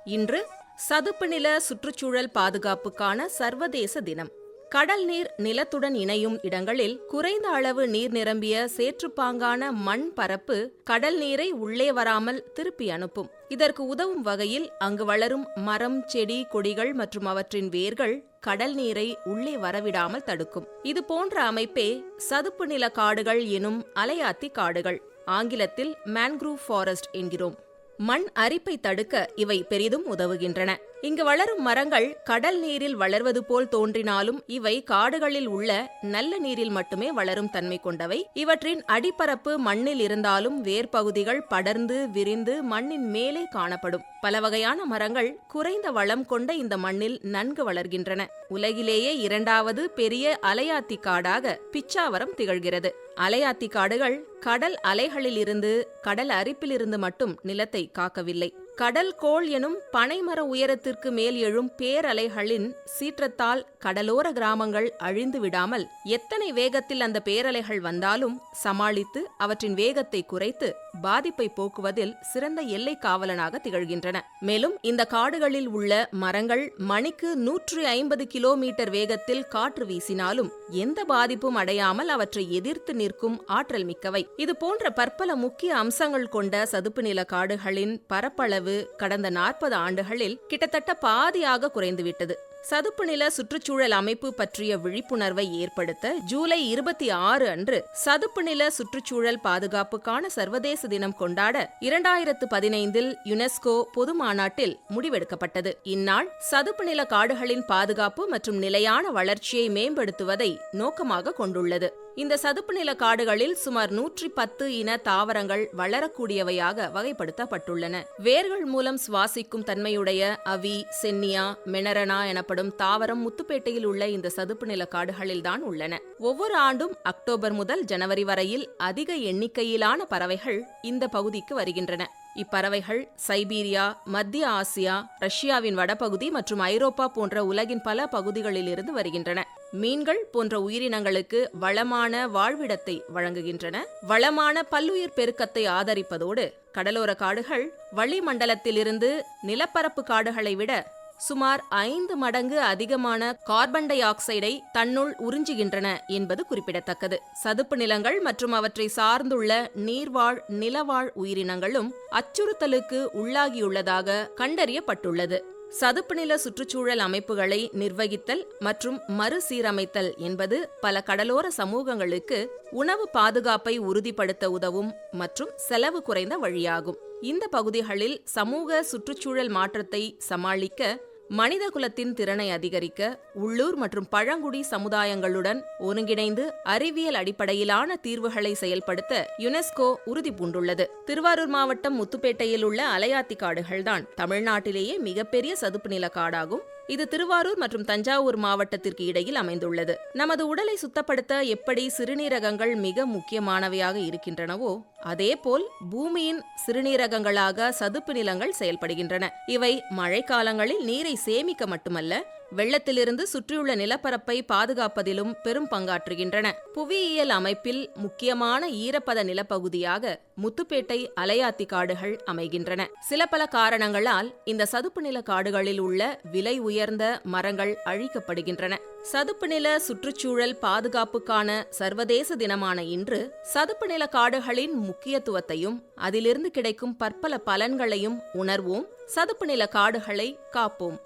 இன்று சதுப்பு நில சுற்றுச்சூழல் பாதுகாப்புக்கான சர்வதேச தினம். கடல் நீர் நிலத்துடன் இணையும் இடங்களில் குறைந்த அளவு நீர் நிரம்பிய சேற்றுப்பாங்கான மண் பரப்பு கடல் நீரை உள்ளே வராமல் திருப்பி அனுப்பும். இதற்கு உதவும் வகையில் அங்கு வளரும் மரம் செடி கொடிகள் மற்றும் அவற்றின் வேர்கள் கடல் நீரை உள்ளே வரவிடாமல் தடுக்கும். இது போன்ற அமைப்பே சதுப்பு நில காடுகள் எனும் அலையாத்தி காடுகள். ஆங்கிலத்தில் மேன்க்ரூவ் ஃபாரஸ்ட் என்கிறோம். மண் அரிப்பை தடுக்க இவை பெரிதும் உதவுகின்றன. இங்கு வளரும் மரங்கள் கடல் நீரில் வளர்வது போல் தோன்றினாலும் இவை காடுகளில் உள்ள நல்ல நீரில் மட்டுமே வளரும் தன்மை கொண்டவை. இவற்றின் அடிப்பரப்பு மண்ணில் இருந்தாலும் வேர்பகுதிகள் படர்ந்து விரிந்து மண்ணின் மேலே காணப்படும். பல வகையான மரங்கள் குறைந்த வளம் கொண்ட இந்த மண்ணில் நன்கு வளர்கின்றன. உலகிலேயே இரண்டாவது பெரிய அலையாத்தி காடாக பிச்சாவரம் திகழ்கிறது. அலையாத்தி காடுகள் கடல் அலைகளிலிருந்து கடல் அரிப்பிலிருந்து மட்டும் நிலத்தை காக்கவில்லை. கடல் கோள் எனும் பனைமர உயரத்திற்கு மேல் எழும் பேரலைகளின் சீற்றத்தால் கடலோர கிராமங்கள் அழிந்து விடாமல் எத்தனை வேகத்தில் அந்த பேரலைகள் வந்தாலும் சமாளித்து அவற்றின் வேகத்தை குறைத்து பாதிப்பை போக்குவதில் சிறந்த எல்லை காவலனாக திகழ்கின்றன. மேலும் இந்த காடுகளில் உள்ள மரங்கள் மணிக்கு நூற்று ஐம்பது கிலோமீட்டர் வேகத்தில் காற்று வீசினாலும் எந்த பாதிப்பும் அடையாமல் அவற்றை எதிர்த்து நிற்கும் ஆற்றல் மிக்கவை. இது போன்ற பற்பல முக்கிய அம்சங்கள் கொண்ட சதுப்பு நில காடுகளின் பரப்பளவு கடந்த நாற்பது ஆண்டுகளில் கிட்டத்தட்ட பாதியாக குறைந்துவிட்டது. சதுப்பு நில சுற்றுச்சூழல் அமைப்பு பற்றிய விழிப்புணர்வை ஏற்படுத்த ஜூலை இருபத்தி ஆறு அன்று சதுப்பு நில சுற்றுச்சூழல் பாதுகாப்புக்கான சர்வதேச தினம் கொண்டாட இரண்டாயிரத்து பதினைந்தில் யுனெஸ்கோ பொது மாநாட்டில் முடிவெடுக்கப்பட்டது. இந்நாள் சதுப்பு நில காடுகளின் பாதுகாப்பு மற்றும் நிலையான வளர்ச்சியை மேம்படுத்துவதை நோக்கமாக கொண்டுள்ளது. இந்த சதுப்பு நில காடுகளில் சுமார் நூற்றி பத்து இன தாவரங்கள் வளரக்கூடியவையாக வகைப்படுத்தப்பட்டுள்ளன. வேர்கள் மூலம் சுவாசிக்கும் தன்மையுடைய அவி சென்னியா மெனரனா எனப்படும் தாவரம் முத்துப்பேட்டையில் உள்ள இந்த சதுப்பு நில காடுகளில்தான் உள்ளன. ஒவ்வொரு ஆண்டும் அக்டோபர் முதல் ஜனவரி வரையில் அதிக எண்ணிக்கையிலான பறவைகள் இந்த பகுதிக்கு வருகின்றன. இப்பறவைகள் சைபீரியா மத்திய ஆசியா ரஷ்யாவின் வடபகுதி மற்றும் ஐரோப்பா போன்ற உலகின் பல பகுதிகளிலிருந்து வருகின்றன. மீன்கள் போன்ற உயிரினங்களுக்கு வளமான வாழ்விடத்தை வழங்குகின்றன. வளமான பல்லுயிர் பெருக்கத்தை ஆதரிப்பதோடு கடலோர காடுகள் வளிமண்டலத்திலிருந்து நிலப்பரப்பு காடுகளை விட சுமார் ஐந்து மடங்கு அதிகமான கார்பன் டை ஆக்சைடை தன்னுள் உறிஞ்சுகின்றன என்பது குறிப்பிடத்தக்கது. சதுப்பு நிலங்கள் மற்றும் அவற்றை சார்ந்துள்ள நீர்வாழ் நிலவாழ் உயிரினங்களும் அச்சுறுத்தலுக்கு உள்ளாகியுள்ளதாக கண்டறியப்பட்டுள்ளது. சதுப்பு நில சுற்றுச்சூழல் அமைப்புகளை நிர்வகித்தல் மற்றும் மறுசீரமைத்தல் என்பது பல கடலோர சமூகங்களுக்கு உணவு பாதுகாப்பை உறுதிப்படுத்த உதவும் மற்றும் செலவு குறைந்த வழியாகும். இந்த பகுதிகளில் சமூக சுற்றுச்சூழல் மாற்றத்தை சமாளிக்க மனித குலத்தின் திறனை அதிகரிக்க உள்ளூர் மற்றும் பழங்குடி சமுதாயங்களுடன் ஒருங்கிணைந்து அறிவியல் அடிப்படையிலான தீர்வுகளை செயல்படுத்த யுனெஸ்கோ உறுதி பூண்டுள்ளது திருவாரூர் மாவட்டம் முத்துப்பேட்டையில் உள்ள அலையாத்தி காடுகள்தான் தமிழ்நாட்டிலேயே மிகப்பெரிய சதுப்பு நில காடாகும். இது திருவாரூர் மற்றும் தஞ்சாவூர் மாவட்டத்திற்கு இடையில் அமைந்துள்ளது. நமது உடலை சுத்தப்படுத்த எப்படி சிறுநீரகங்கள் மிக முக்கியமானவையாக இருக்கின்றனவோ அதேபோல் பூமியின் சிறுநீரகங்களாக சதுப்பு நிலங்கள் செயல்படுகின்றன. இவை மழைக்காலங்களில் நீரை சேமிக்க மட்டுமல்ல வெள்ளத்திலிருந்து சுற்றியுள்ள நிலப்பரப்பை பாதுகாப்பதிலும் பெரும் பங்காற்றுகின்றன. புவியியல் அமைப்பில் முக்கியமான ஈரப்பத நிலப்பகுதியாக முத்துப்பேட்டை அலையாத்தி காடுகள் அமைகின்றன. சில பல காரணங்களால் இந்த சதுப்பு நில காடுகளில் உள்ள விலை உயர்ந்த மரங்கள் அழிக்கப்படுகின்றன. சதுப்பு நில சுற்றுச்சூழல் பாதுகாப்புக்கான சர்வதேச தினமான இன்று சதுப்பு நில காடுகளின் முக்கியத்துவத்தையும் அதிலிருந்து கிடைக்கும் பற்பல பலன்களையும் உணர்வோம். சதுப்பு நில காடுகளை காப்போம்.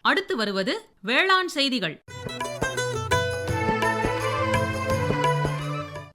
அடுத்து வருவது வேளாண் செய்திகள்.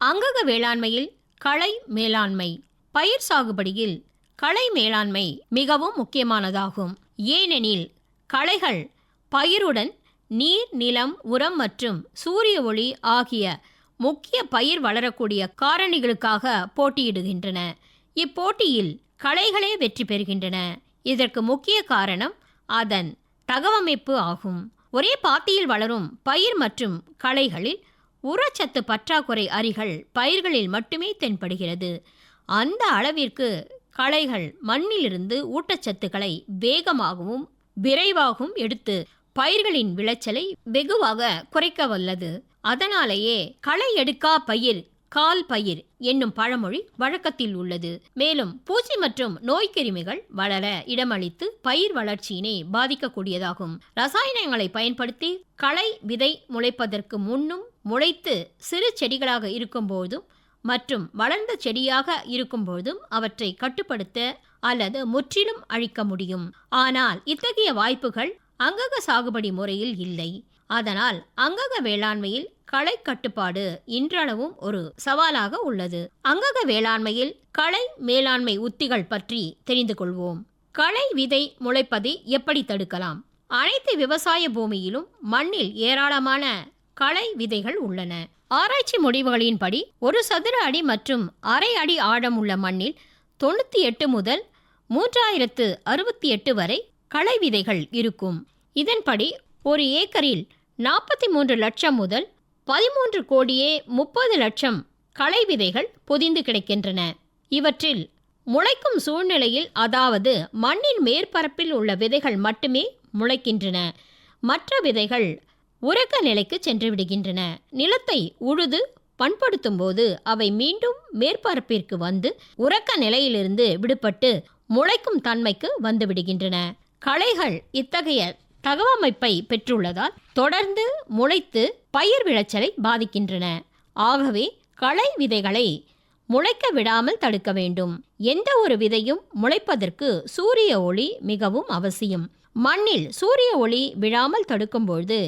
அங்கக வேளாண்மையில் களை மேலாண்மை பயிர் சாகுபடியில் களை மேலாண்மை மிகவும் முக்கியமானதாகும். ஏனெனில் களைகள் பயிருடன் நீர் நிலம் உரம் மற்றும் சூரிய ஒளி ஆகிய முக்கிய பயிர் வளரக்கூடிய காரணிகளுக்காக போட்டியிடுகின்றன. இப்போட்டியில் களைகளே வெற்றி பெறுகின்றன. இதற்கு முக்கிய காரணம் அதன் தகவமைப்பு ஆகும். ஒரே பாத்தியில் வளரும் பயிர் மற்றும் களைகளில் உரச்சத்து பற்றாக்குறை அறிகள் பயிர்களில் மட்டுமே தென்படுகிறது. அந்த அளவிற்கு களைகள் மண்ணிலிருந்து ஊட்டச்சத்துக்களை வேகமாகவும் விரைவாகவும் எடுத்து பயிர்களின் விளைச்சலை வெகுவாக குறைக்க வல்லது. அதனாலேயே களை எடுக்கா பயிர் கால் பயிர் என்னும் பழமொழி வழக்கத்தில் உள்ளது. மேலும் பூச்சி மற்றும் நோய்க்கிருமிகள் வளர இடமளித்து பயிர் வளர்ச்சியினை பாதிக்கக்கூடியதாகும். ரசாயனங்களை பயன்படுத்தி களை விதை முளைப்பதற்கு முன்னும் முளைத்து சிறு செடிகளாக இருக்கும்போதும் மற்றும் வளர்ந்த செடியாக இருக்கும்போதும் அவற்றை கட்டுப்படுத்த அல்லது முற்றிலும் அழிக்க முடியும். ஆனால் இத்தகைய வாய்ப்புகள் அங்கக சாகுபடி முறையில் இல்லை. அதனால் அங்கக வேளாண்மையில் களை கட்டுப்பாடு இன்றளவும் ஒரு சவாலாக உள்ளது. அங்கக வேளாண்மையில் களை மேலாண்மை உத்திகள் பற்றி தெரிந்து கொள்வோம். களை விதை முளைப்பதை எப்படி தடுக்கலாம்? அனைத்து விவசாய பூமியிலும் மண்ணில் ஏராளமான களை விதைகள் உள்ளன. ஆராய்ச்சி முடிவுகளின்படி ஒரு சதுர அடி மற்றும் அரை அடி ஆழம் உள்ள மண்ணில் தொண்ணூற்றி எட்டு முதல் மூன்றாயிரத்து அறுபத்தி எட்டு வரை களை விதைகள் இருக்கும். இதன்படி ஒரு ஏக்கரில் நாற்பத்தி மூன்று லட்சம் முதல் பதிமூன்று கோடியே முப்பது லட்சம் களை விதைகள் பொதிந்து கிடைக்கின்றன. இவற்றில் முளைக்கும் சூழ்நிலையில் அதாவது மண்ணின் மேற்பரப்பில் உள்ள விதைகள் மட்டுமே முளைக்கின்றன. மற்ற விதைகள் உறக்க நிலைக்கு சென்று விடுகின்றன. நிலத்தை உழுது பண்படுத்தும் போது அவை மீண்டும் மேற்பரப்பிற்கு வந்து உறக்க நிலையிலிருந்து விடுபட்டு முளைக்கும் தன்மைக்கு வந்துவிடுகின்றன களைகள் இத்தகைய தகவமைப்பை பெற்றுள்ளதால் தொடர்ந்து முளைத்து பயிர் விளைச்சலை பாதிக்கின்றன. ஆகவே களை விதைகளை முளைக்க விடாமல் தடுக்க வேண்டும். எந்த ஒரு விதையும் முளைப்பதற்கு சூரிய ஒளி மிகவும் அவசியம். மண்ணில் சூரிய ஒளி விழாமல் தடுக்கும்பொழுது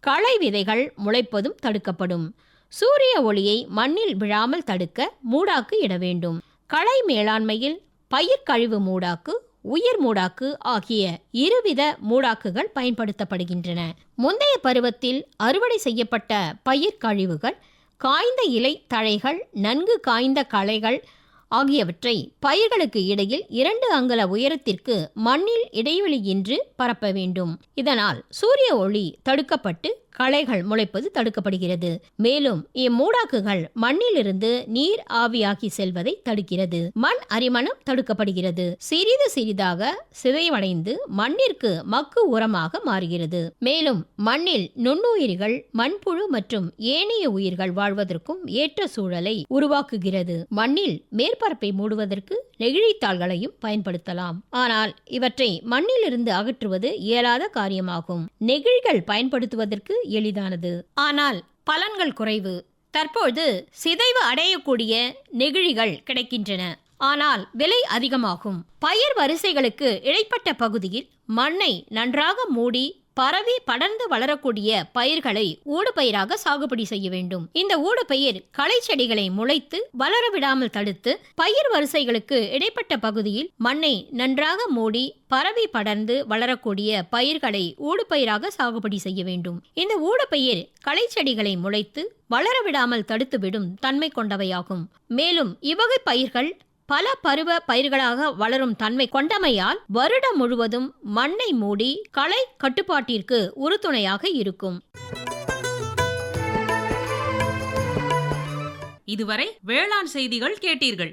களை விதைகள் முளைப்பதும் தடுக்கப்படும். சூரிய ஒளியை மண்ணில் விழாமல் தடுக்க மூடாக்கு இட வேண்டும். களை மேலாண்மையில் பயிர் கழிவு மூடாக்கு உயிர் மூடாக்கு ஆகிய இருவித மூடாக்குகள் பயன்படுத்தப்படுகின்றன. முந்தைய பருவத்தில் அறுவடை செய்யப்பட்ட பயிர் கழிவுகள் காய்ந்த இலை தழைகள் நன்கு காய்ந்த களைகள் ஆகியவற்றை பயிர்களுக்கு இடையில் இரண்டு அங்குல உயரத்திற்கு மண்ணில் இடைவெளியின்றி பரப்ப வேண்டும். இதனால் சூரிய ஒளி தடுக்கப்பட்டு களைகள் முளைப்பது தடுக்கப்படுகிறது. மேலும் இம்மூடாக்குகள் மண்ணிலிருந்து நீர் ஆவியாகி செல்வதை தடுக்கிறது. மண் அரிமணம் தடுக்கப்படுகிறது. சிறிது சிறிதாக சிதைவடைந்து மண்ணிற்கு மக்கு உரமாக மாறுகிறது. மேலும் மண்ணில் நுண்ணுயிரிகள் மண்புழு மற்றும் ஏனைய உயிர்கள் வாழ்வதற்கும் ஏற்ற சூழலை உருவாக்குகிறது. மண்ணில் மேற்பரப்பை மூடுவதற்கு நெகிழித்தாள்களையும் பயன்படுத்தலாம். ஆனால் இவற்றை மண்ணிலிருந்து அகற்றுவது இயலாத காரியமாகும். நெகிழிகள் பயன்படுத்துவதற்கு எளிதானது. ஆனால் பலன்கள் குறைவு. தற்போது சிதைவு அடையக்கூடிய நெகிழிகள் கிடைக்கின்றன. ஆனால் விலை அதிகமாகும். பயிர் வரிசைகளுக்கு இடைப்பட்ட பகுதியில் மண்ணை நன்றாக மூடி பரவி படர்ந்து வளரக்கூடிய பயிர்களை ஊடுபயிராக சாகுபடி செய்ய வேண்டும். இந்த ஊடுபயிர் களை செடிகளை முளைத்து வளர விடாமல் தடுத்து பயிர் வரிசைகளுக்கு இடைப்பட்ட பகுதியில் மண்ணை நன்றாக மூடி பரவி படர்ந்து வளரக்கூடிய பயிர்களை ஊடுபயிராக சாகுபடி செய்ய வேண்டும். இந்த ஊடுபயிர் களை செடிகளை முளைத்து வளர விடாமல் தடுத்துவிடும் தன்மை கொண்டவையாகும். மேலும் இவ்வகை பயிர்கள் பல பருவ பயிர்களாக வளரும் தன்மை கொண்டமையால் வருடம் முழுவதும் மண்ணை மூடி களை கட்டுப்பாட்டிற்கு உறுதுணையாக இருக்கும். இதுவரை வேளாண் செய்திகள் கேட்டீர்கள்.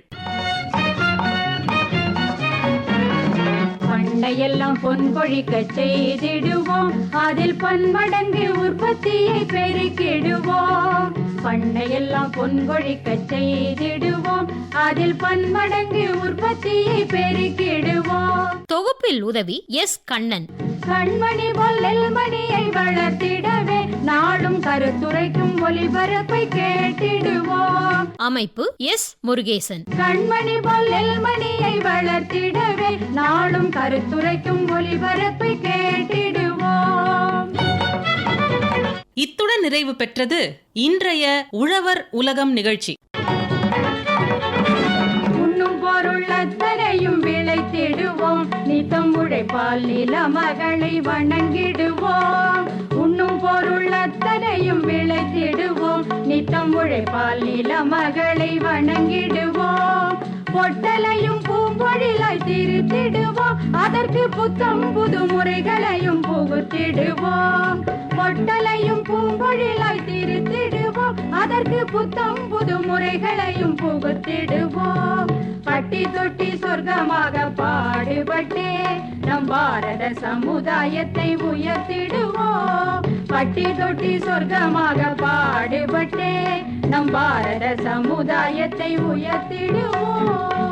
பண்டையெல்லாம் பொன் பொழிக்க செய்திடுவோம். அதில் பன்மடங்கு உற்பத்தியை பெருக்கிடுவோம். பண்டையெல்லாம் பொன் கொழிக்க செய்திடுவோம். அதில் பன்மடங்கு உற்பத்தியை பெருக்கிடுவோம். தொகுப்பில் உதவி எஸ் கண்ணன். கண்மணி பொல்லில் மணியை வளர்த்திடவே நாடும் கருத்துரைக்கும் ஒளிபரப்பை கேட்டிடுவோம். அமைப்பு எஸ் முருகேசன். கண்மணி பொல்லில் மணியை வளர்த்திடவே நாடும் கருத்துரைக்கும் ஒளிபரப்பை கேட்டிடுவோம். இத்துடன் நிறைவு பெற்றது இன்றைய உழவர் உலகம் நிகழ்ச்சி. அத்தனையும் விளைத்திடுவோம். நித்தம் உழைப்பால் நில மகளை வணங்கிடுவோம். உண்ணும் பொருள் அத்தனையும் விளைத்திடுவோம். நித்தம் உழைப்பால் நில மகளை வணங்கிடுவோம். பொட்டலையும் பூம்பொழிலாய் திருத்திடுவோம். அதற்கு புத்தம் புது முறைகளையும் புகுத்திடுவோம். பொட்டலையும் பூம்பொழிலாய் திருத்திடுவோம். அதற்கு புத்தம் புது முறைகளையும் புகுத்திடுவோம். பட்டி தொட்டி சொர்க்கமாக பாடுபட்டே நம் பாரத சமுதாயத்தை உயர்த்திடுவோம். பட்டி தொட்டி சொர்க்கமாக பாடுபட்டே நம் பாரத சமுதாயத்தை உயர்த்திடுவோம்.